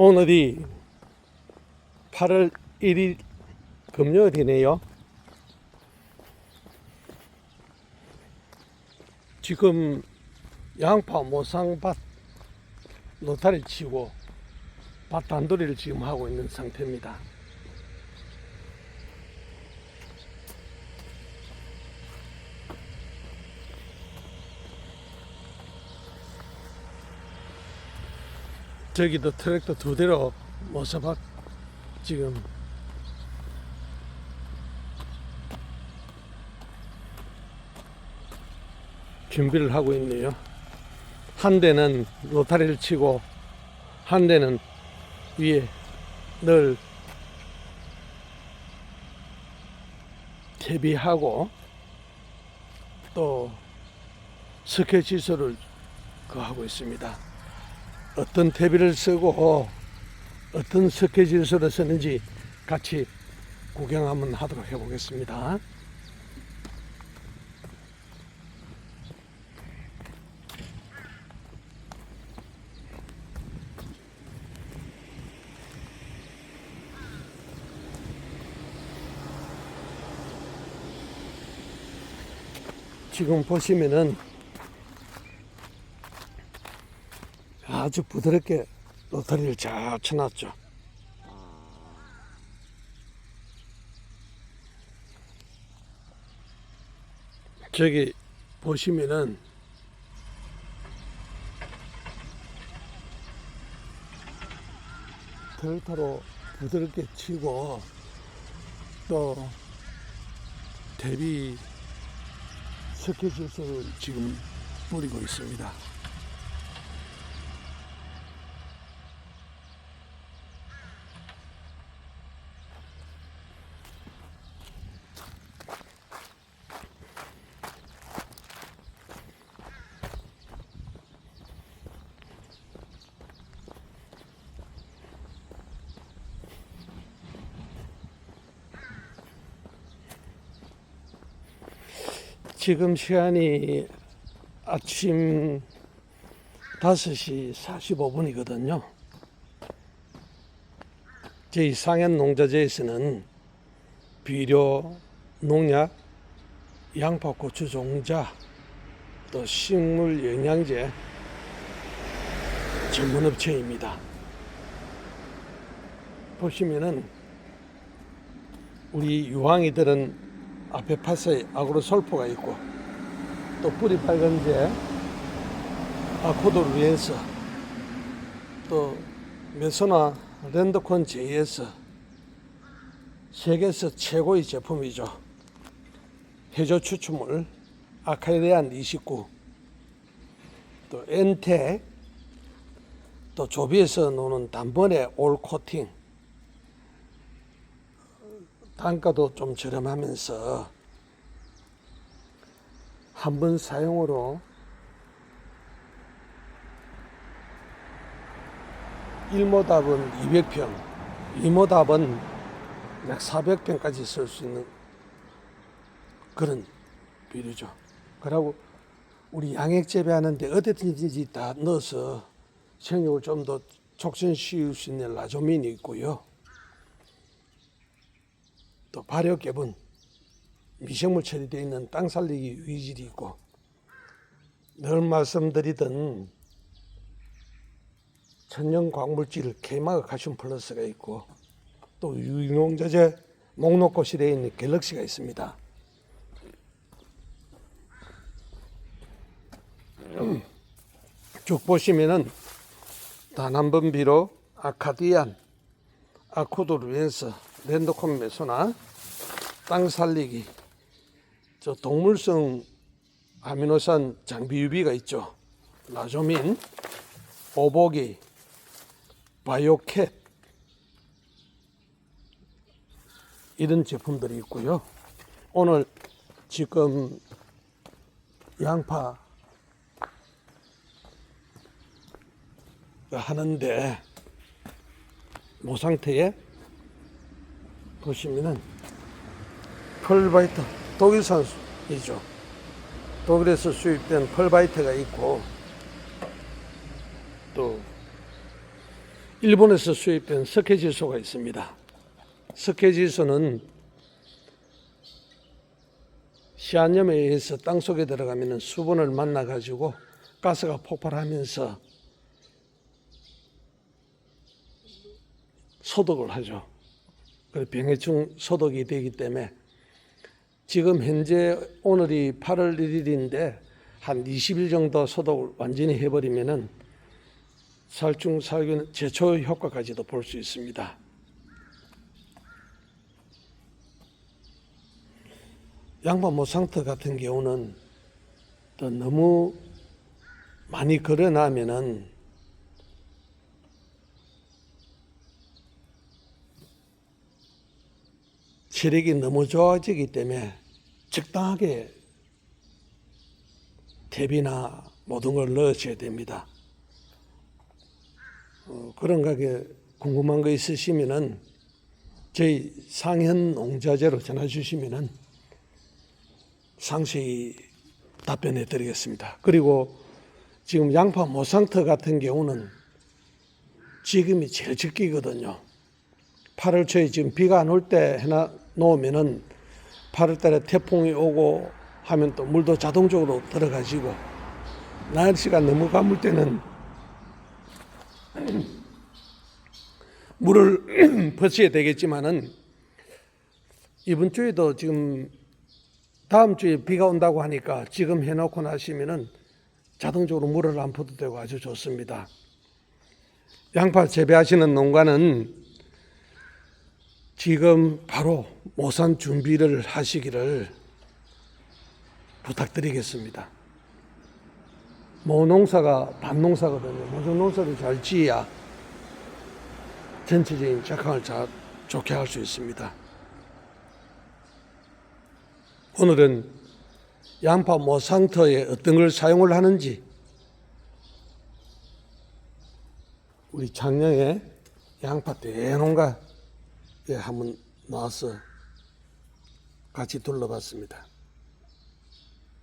오늘이 8월 1일 금요일이네요. 지금 양파 모상밭 노타리 치고 밭 단돌이를 지금 하고 있는 상태입니다. 저기도 트랙터 두 대로 모서밭 지금 준비를 하고 있네요. 한 대는 로타리를 치고 한 대는 위에 늘 대비하고 또 스케 시설을 그 하고 있습니다. 어떤 대비를 쓰고 어떤 시설을 쓰는지 같이 구경 한번 하도록 해보겠습니다. 지금 보시면은 아주 부드럽게 로터리를 잘 쳐놨죠. 저기 보시면은 델타로 부드럽게 치고 또 대비 스케줄을 지금 뿌리고 있습니다. 지금 시간이 아침 5시 45분이거든요. 저희 상현 농자재에서는 비료, 농약, 양파, 고추, 종자, 또 식물 영양제 전문업체입니다. 보시면은 우리 유황이들은 앞에 파스에 아그로 솔포가 있고 또 뿌리 빨간제 아코도를 위해서 또 메소나 랜더콘 JS 세계에서 최고의 제품이죠. 해조 추출물 아카이레안 29, 또 엔테, 또 조비에서 노는 단번에 올 코팅, 단가도 좀 저렴하면서 한 번 사용으로 1모답은 200평, 2모답은 약 400평까지 쓸 수 있는 그런 비료죠. 그리고 우리 양액 재배하는데 어디든지 다 넣어서 생육을 좀 더 촉진시킬 수 있는 라조민이 있고요. 또 발효캡은 미생물 처리되어 있는 땅 살리기 위질이 있고 늘 말씀드리던 천연 광물질 케이마가 칼슘 플러스가 있고 또 유농자재 목록고시 되어 있는 갤럭시가 있습니다. 음, 쭉 보시면은 단 한 번 비로 아카디안, 아코도르엔스, 랜드콘 메소나 땅 살리기, 저 동물성 아미노산 장비 유비가 있죠. 라조민, 오보기, 바이오캣 이런 제품들이 있고요. 오늘 지금 양파 하는데 모 상태에 보시면은 펄바이트 독일산이죠. 독일에서 수입된 펄바이트가 있고 또 일본에서 수입된 석회질소가 있습니다. 석회질소는 시한염에 의해서 땅 속에 들어가면 수분을 만나 가지고 가스가 폭발하면서 소독을 하죠. 그 병해충 소독이 되기 때문에 지금 현재 오늘이 8월 1일인데 한 20일 정도 소독을 완전히 해버리면은 살충 살균 제초 효과까지도 볼 수 있습니다. 양파 모상터 같은 경우는 또 너무 많이 걸어놔면은 체력이 너무 좋아지기 때문에 적당하게 대비나 모든 걸 넣으셔야 됩니다. 어, 그런 가게 궁금한 거 있으시면은 저희 상현 농자재로 전화 주시면은 상세히 답변해 드리겠습니다. 그리고 지금 양파 모상터 같은 경우는 지금이 제일 적기거든요. 8월 초에 지금 비가 안 올 때 해놔 놓으면은 8월 달에 태풍이 오고 하면 또 물도 자동적으로 들어가지고 날씨가 너무 가물 때는 물을 벗어야 되겠지만은 이번 주에도 지금 다음 주에 비가 온다고 하니까 지금 해놓고 나시면은 자동적으로 물을 안 퍼도 되고 아주 좋습니다. 양파 재배하시는 농가는 지금 바로 모산 준비를 하시기를 부탁드리겠습니다. 모농사가 단농사거든요. 모종 농사를 잘 지어야 전체적인 작황을 잘 좋게 할 수 있습니다. 오늘은 양파 모상터에 어떤 걸 사용을 하는지 우리 작년에 양파 대농가 에 한번 나와서 같이 둘러봤습니다.